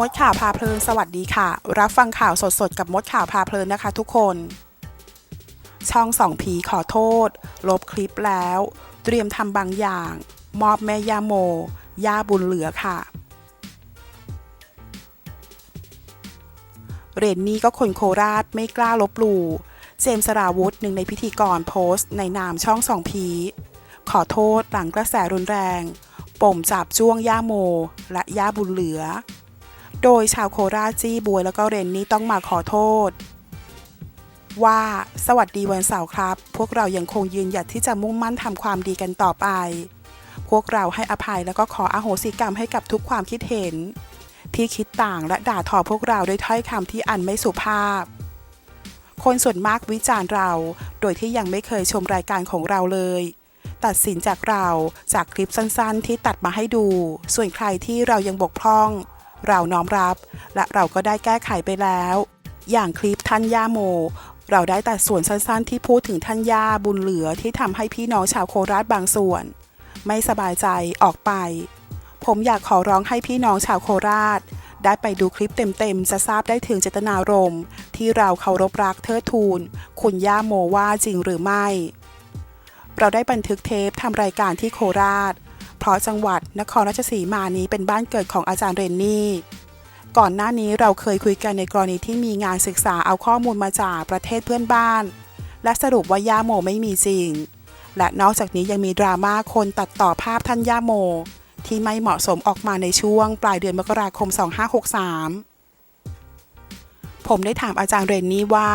มดข่าวพาเพลินสวัสดีค่ะ รับฟังข่าวสดๆ กับมดข่าวพาเพลินนะคะทุกคน ช่องสองผีขอโทษ ลบคลิปแล้ว เตรียมทำบางอย่าง มอบแม่ย่าโม ย่าบุญเหลือค่ะเรนนี่ก็คนโคราชไม่กล้าลบหลู่เจมสราวุธหนึ่งในพิธีกรโพสต์ ในนามช่องสองผีขอโทษหลังกระแสรุนแรง ปมจับจ้วงย่าโม และย่าบุญเหลือ โดยชาวโคราชจี้บวยแล้วก็เรนนี่ต้องมาขอโทษ ว่าสวัสดีวันเสาร์ครับ พวกเรายังคงยืนหยัดที่จะมุ่งมั่นทำความดีกันต่อไป พวกเราให้อภัยแล้วก็ขออโหสิกรรมให้กับทุกความคิดเห็น ที่คิดต่างและด่าทอพวกเราด้วยถ้อยคำที่อันไม่สุภาพ คนส่วนมากวิจารณ์เรา โดยที่ยังไม่เคยชมรายการของเราเลยตัดสินจากเราจากคลิปสั้นๆ ที่ตัดมาให้ดู ส่วนใครที่เรายังบกพร่อง เราน้อมรับ และเราก็ได้แก้ไขไปแล้ว อย่างคลิปท่านย่าโม เราได้ตัดส่วนสั้นๆ ที่พูดถึงท่านย่าบุญเหลือที่ทำให้พี่น้องชาวโคราชบางส่วน ไม่สบายใจออกไป ผมอยากขอร้องให้พี่น้องชาวโคราช ได้ไปดูคลิปเต็มๆ จะทราบได้ถึงเจตนารมณ์ ที่เราเคารพรักเทิดทูน คุณย่าโมว่าจริงหรือไม่ เราได้บันทึกเทปทำรายการที่โคราช ราะจังหวัดนครราชสีมานี้เป็นบ้านเกิดของอาจารย์เรนนี่ก่อนหน้านี้เราเคยคุยกันในกรณีที่มีงานศึกษาเอาข้อมูลมาจากประเทศเพื่อนบ้าน และสรุปว่าย่าโมไม่มีจริง และนอกจากนี้ยังมีดราม่าคนตัดต่อภาพท่านย่าโม ที่ไม่เหมาะสมออกมาในช่วงปลายเดือนมกราคม 2563 ผมได้ถามอาจารย์เรนนี่ว่า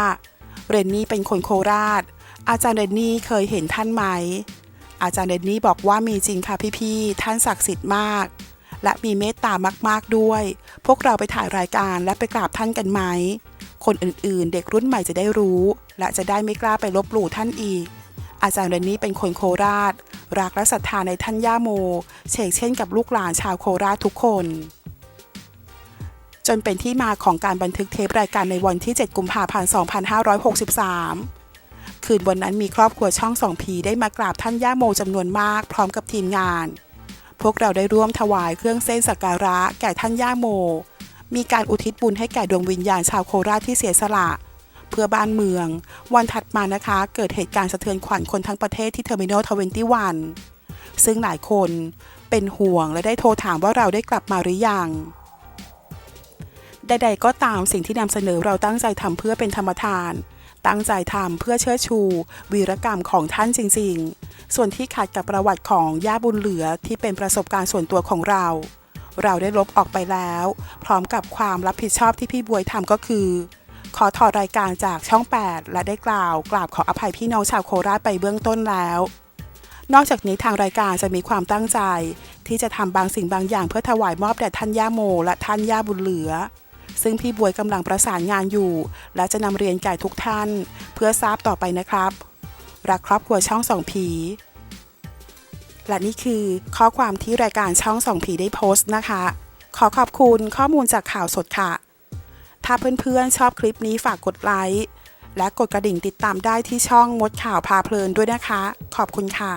เรนนี่เป็นคนโคราช อาจารย์เรนนี่เคยเห็นท่านไหม อาจารย์เรนนี่บอกว่ามีจริงค่ะพี่ๆท่านศักดิ์สิทธิ์มาก และมีเมตตามากๆด้วย พวกเราไปถ่ายรายการและไปกราบท่านกันไหม คนอื่นๆ เด็กรุ่นใหม่จะได้รู้ และจะได้ไม่กล้าไปลบหลู่ท่านอีก อาจารย์เรนนี่เป็นคนโคราช รักและศรัทธาในท่านย่าโม เชกเช่นกับลูกหลานชาวโคราชทุกคน จนเป็นที่มาของการบันทึกเทปรายการในวันที่ 7 กุมภาพันธ์ 2563 คืนวันนั้นมีครอบครัวช่องสองผีได้มากราบท่านย่าโมจำนวนมาก พร้อมกับทีมงาน พวกเราได้ร่วมถวายเครื่องเส้นสักการะแก่ท่านย่าโม มีการอุทิศบุญให้แก่ดวงวิญญาณชาวโคราชที่เสียสละ เพื่อบ้านเมือง วันถัดมานะคะ เกิดเหตุการณ์สะเทือนขวัญคนทั้งประเทศที่เทอร์มินอลทเวนตี้วันซึ่งหลายคนเป็นห่วงและได้โทรถามว่าเราได้กลับมาหรือยังใดๆก็ตามสิ่งที่นำเสนอเราตั้งใจทำเพื่อเป็นธรรมทาน ตั้งใจทำเพื่อเชิดชู วีรกรรมของท่านจริง ๆ ส่วนที่ขัดกับประวัติของย่าบุญเหลือที่เป็นประสบการณ์ส่วนตัวของเรา เราได้ลบออกไปแล้ว พร้อมกับความรับผิดชอบที่พี่บวยทำก็คือ ขอถอดรายการจากช่อง 8 และได้กล่าวกราบขออภัยพี่น้องชาวโคราชไปเบื้องต้นแล้ว นอกจากนี้ทางรายการจะมีความตั้งใจ ที่จะทำบางสิ่งบางอย่างเพื่อถวายมอบแด่ท่านย่าโม และท่านย่าบุญเหลือ ซึ่งพี่บวยกำลังประสานงานอยู่ และจะนำเรียนแก่ทุกท่าน เพื่อทราบต่อไปนะครับ รักครอบครัวช่องสองผีและนี่คือข้อความที่รายการช่องสองผีได้โพสต์นะคะ ขอขอบคุณข้อมูลจากข่าวสดค่ะ ถ้าเพื่อนๆชอบคลิปนี้ฝากกดไลค์และกดกระดิ่งติดตามได้ที่ช่องมดข่าวพาเพลินด้วยนะคะ ขอบคุณค่ะ